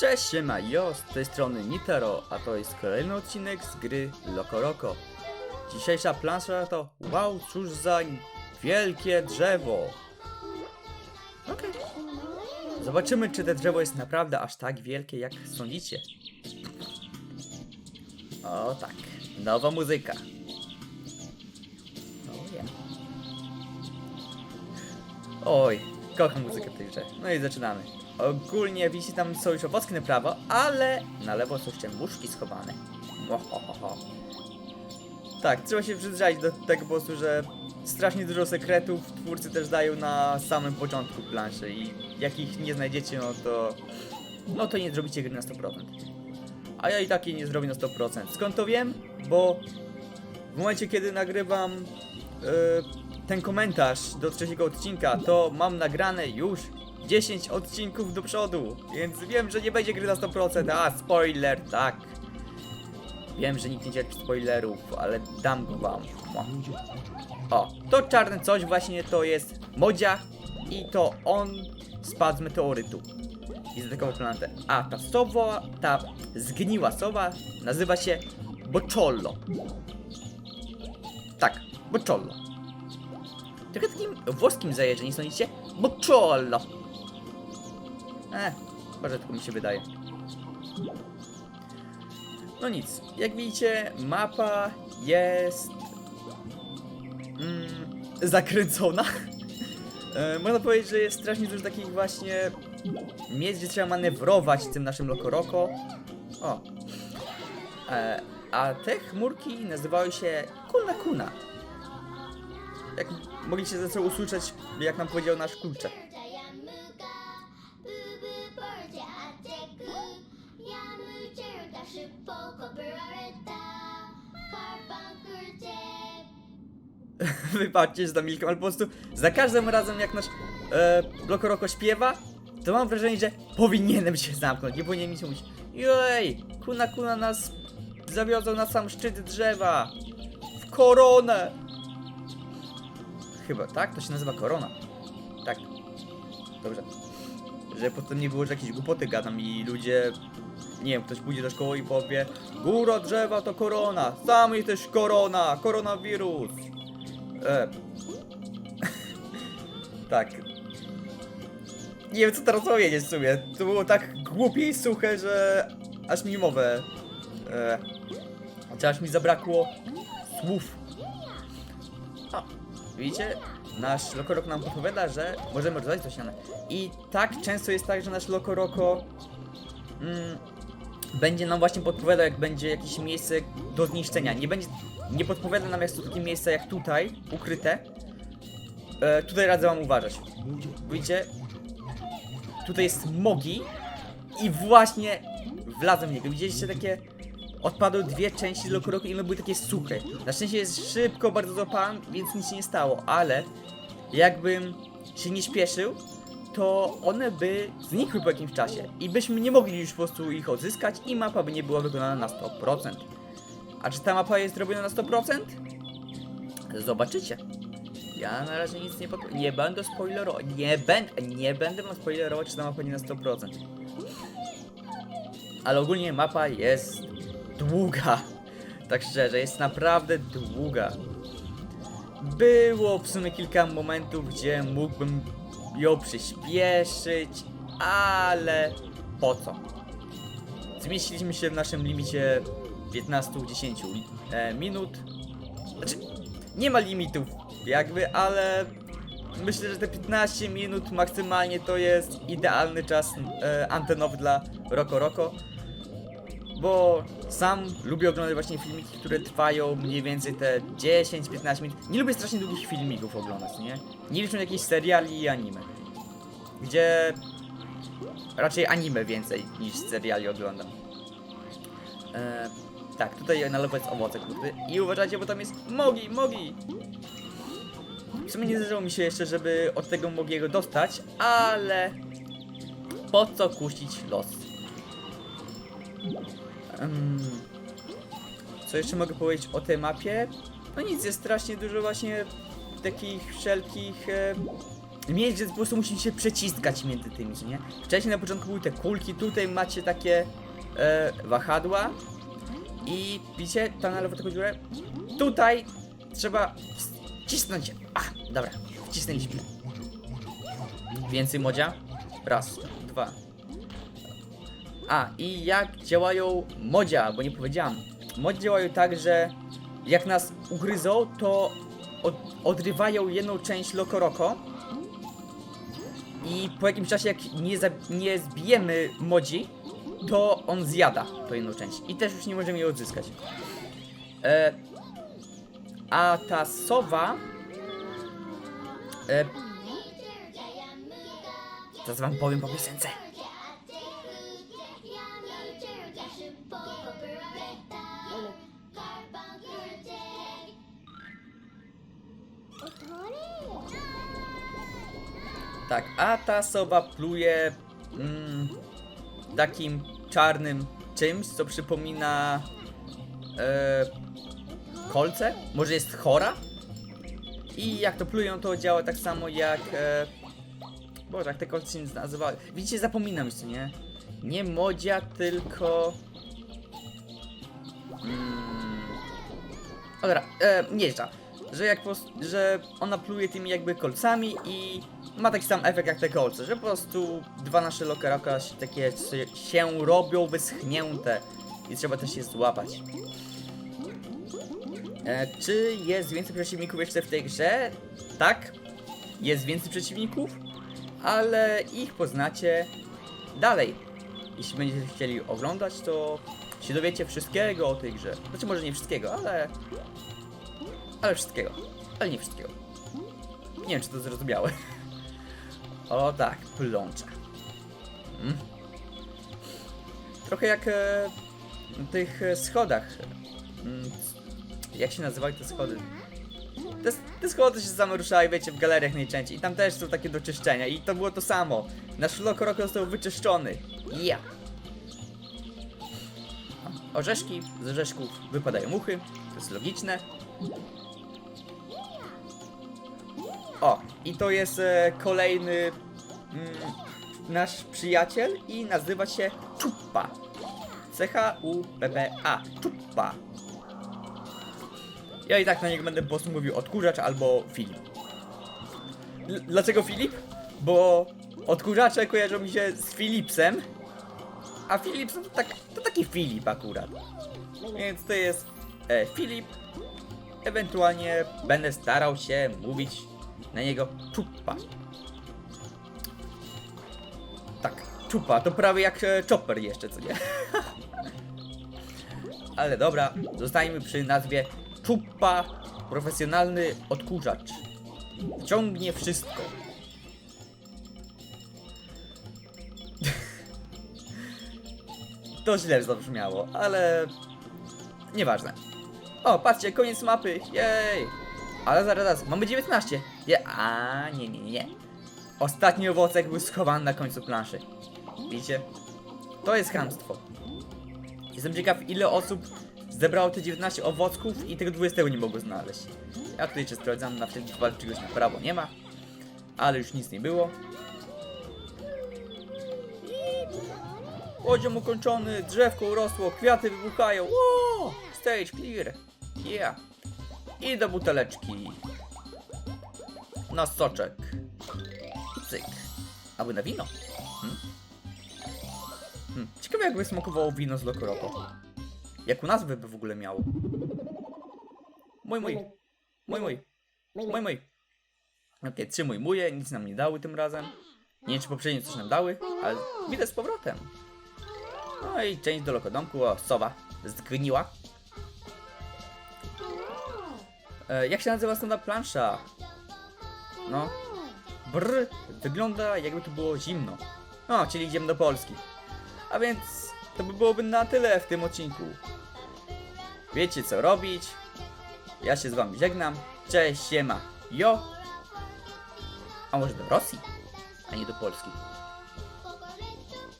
Cześć, siema, jo, z tej strony Nitaro, a to jest kolejny odcinek z gry Loco Roco. Dzisiejsza plansza to, wow, cóż za wielkie drzewo. Okej. Zobaczymy, czy to drzewo jest naprawdę aż tak wielkie, jak sądzicie. O tak, nowa muzyka. O ja. Oj, kocham muzykę w tej grze. No i zaczynamy. Ogólnie wisi tam są już owocki na prawo, ale na lewo są muszki schowane. Mohohoho. Tak, trzeba się przyzwyczaić do tego prostu, że strasznie dużo sekretów twórcy też dają na samym początku planszy i jak ich nie znajdziecie, no to... No to nie zrobicie gry na 100%. A ja i tak jej nie zrobię na 100%. Skąd to wiem? Bo w momencie, kiedy nagrywam e, ten komentarz do trzeciego odcinka, to mam nagrane już 10 odcinków do przodu, więc wiem, że nie będzie gry na 100%. A, spoiler, tak. Wiem, że nikt nie cierpi spoilerów, ale dam go wam. O, to czarne coś właśnie to jest Modzia i to on spadł z meteorytu i zaatakował planetę. A ta sowa, ta zgniła sowa nazywa się Bocciollo. Tak, Bocciollo. Trochę takim włoskim zajeżdża, nie sądzicie? Bocciollo. Eh, może tylko mi się wydaje. No nic, jak widzicie, mapa jest mm, zakręcona. E, Można powiedzieć, że jest strasznie dużo takich właśnie miejsc, gdzie trzeba manewrować tym naszym Lokoroko. O. E, a te chmurki nazywały się Kuna Kuna. Jak mogliście zresztą usłyszeć, jak nam powiedział nasz kurczak. Wybaczcie, że zamilkam, ale po prostu za każdym razem jak nasz e, Lokoroko śpiewa, to mam wrażenie, że powinienem się zamknąć, nie powinienem nic mówić. Jej, kuna kuna nas zawiozą na sam szczyt drzewa. W koronę. Chyba, tak? To się nazywa korona. Tak. Dobrze. Że potem nie było, że jakieś głupoty gadam i ludzie... Nie wiem, ktoś pójdzie do szkoły i powie Góra drzewa to korona, sam jesteś korona, koronawirus. E. tak. Nie wiem co teraz powiedzieć w sumie. To było tak głupie i suche, że aż mi mowę. E. Czy aż mi zabrakło słów. O, widzicie? Nasz Lokorok nam podpowiada, że możemy rozwalić to ścianę. I tak często jest tak, że nasz Lokoroko mm, będzie nam właśnie podpowiadał, jak będzie jakieś miejsce do zniszczenia. Nie będzie, nie podpowiada nam, jak są takie miejsca jak tutaj, ukryte. E, tutaj radzę wam uważać. Widzicie? Tutaj jest Mogi i właśnie wlazłem w niego. Widzieliście takie odpadły dwie części z i one były takie suche. Na szczęście jest szybko bardzo złapałem, więc nic się nie stało, ale jakbym się nie śpieszył, to one by znikły po jakimś czasie i byśmy nie mogli już po prostu ich odzyskać i mapa by nie była wykonana na 100%. A czy ta mapa jest zrobiona na 100%? Zobaczycie. Ja na razie nic nie pod... Nie będę spoilerować. Nie będę, nie będę wam spoilerować, czy ta mapa nie na 100%. Ale ogólnie mapa jest długa. Tak szczerze, jest naprawdę długa. Było w sumie kilka momentów, gdzie mógłbym ją przyspieszyć, ale po co? Zmieściliśmy się w naszym limicie 15-10 li- e, minut. Znaczy, nie ma limitów jakby, ale myślę, że te 15 minut maksymalnie to jest idealny czas e, antenowy dla Roko Roko. Bo sam lubię oglądać właśnie filmiki, które trwają mniej więcej te 10-15 minut. Nie lubię strasznie długich filmików oglądać, nie? Nie liczę jakichś seriali i anime. Gdzie raczej anime więcej niż seriali oglądam. E, tak, tutaj na lewo jest owoce kurde. I uważajcie, bo tam jest Mogi, Mogi! W sumie nie zdarzyło mi się jeszcze, żeby od tego Mogiego dostać, ale po co kusić los? Co jeszcze mogę powiedzieć o tej mapie? No nic, jest strasznie dużo właśnie takich wszelkich e, mieć, że po prostu musimy się przeciskać między tymi, nie? Wcześniej na początku były te kulki, tutaj macie takie e, wahadła i widzicie tam na lewo taką dziurę? Tutaj trzeba wcisnąć. A, dobra, wcisnęliśmy. Więcej modzia? Raz, dwa. A, i jak działają modzia, bo nie powiedziałam. Modzie działają tak, że jak nas ugryzą, to od, odrywają jedną część Lokoroko i po jakimś czasie, jak nie, za, nie zbijemy modzi, to on zjada tą jedną część i też już nie możemy jej odzyskać. E, a ta sowa... E, Zaraz wam powiem po piosence. Tak, a ta sowa pluje mm, takim czarnym czymś, co przypomina e, kolce? Może jest chora? I jak to plują, to działa tak samo jak. E, Boże, jak te kolce się nazywały. Widzicie, zapominam co nie? Nie modzia, tylko. Mm, dobra, e, jeżdża. Że jak po, że ona pluje tymi jakby kolcami i ma taki sam efekt jak te kolce, że po prostu dwa nasze lokeroka się takie się robią wyschnięte i trzeba też je złapać. E, czy jest więcej przeciwników jeszcze w tej grze? Tak, jest więcej przeciwników, ale ich poznacie dalej. Jeśli będziecie chcieli oglądać, to się dowiecie wszystkiego o tej grze. Znaczy może nie wszystkiego, ale... Ale wszystkiego. Ale nie wszystkiego. Nie wiem, czy to zrozumiałe. O tak, plącze. Mm. Trochę jak e, tych e, schodach. Mm, jak się nazywają te schody? Te, te schody się same ruszają, wiecie, w galeriach najczęściej. I tam też są takie do czyszczenia. I to było to samo. Nasz Lokorok został wyczyszczony. Ja. Orzeszki, z orzeszków wypadają muchy. To jest logiczne. O, i to jest e, kolejny mm, nasz przyjaciel i nazywa się Czuppa. C-H-U-P-P-A. Czuppa. Ja i tak na niego będę po prostu mówił odkurzacz albo Filip. L- dlaczego Filip? Bo odkurzacze kojarzą mi się z Philipsem, a Philips to, tak, to taki Filip akurat. Więc to jest e, Filip. Ewentualnie będę starał się mówić na niego Czuppa. Tak, Czupa, to prawie jak e, Chopper jeszcze, co nie? Ale dobra, zostańmy przy nazwie Czupa, profesjonalny odkurzacz. Wciągnie wszystko. To źle zabrzmiało, ale nieważne. O, patrzcie, koniec mapy, jej! Ale zaraz, zaraz, mamy 19. Je, a nie, nie, nie. Ostatni owocek był schowany na końcu planszy. Widzicie? To jest chamstwo. Jestem ciekaw, ile osób zebrało te 19 owocków i tego 20 nie mogło znaleźć. Ja tutaj jeszcze sprawdzam, na wypadek czegoś na prawo nie ma. Ale już nic nie było. Poziom ukończony, drzewko urosło, kwiaty wybuchają. Wow! Stage clear. Yeah. I do buteleczki. Na soczek. Cyk. Albo na wino. Hmm? Hmm. Ciekawe jakby smakowało wino z Lokoroko. Jaką nazwę by w ogóle miało? Mój, mój. Mój, mój. Mój, mój. Okej, trzy mój muje, nic nam nie dały tym razem. Nie wiem, czy poprzednio coś nam dały, ale widać z powrotem. No i część do lokodomku, o, sowa. Zgniła. E, jak się nazywa stąd plansza? No. Brr, wygląda jakby tu było zimno. No, czyli idziemy do Polski. A więc to by byłoby na tyle w tym odcinku. Wiecie co robić. Ja się z wami żegnam. Cześć, siema. Jo. A może do Rosji, a nie do Polski.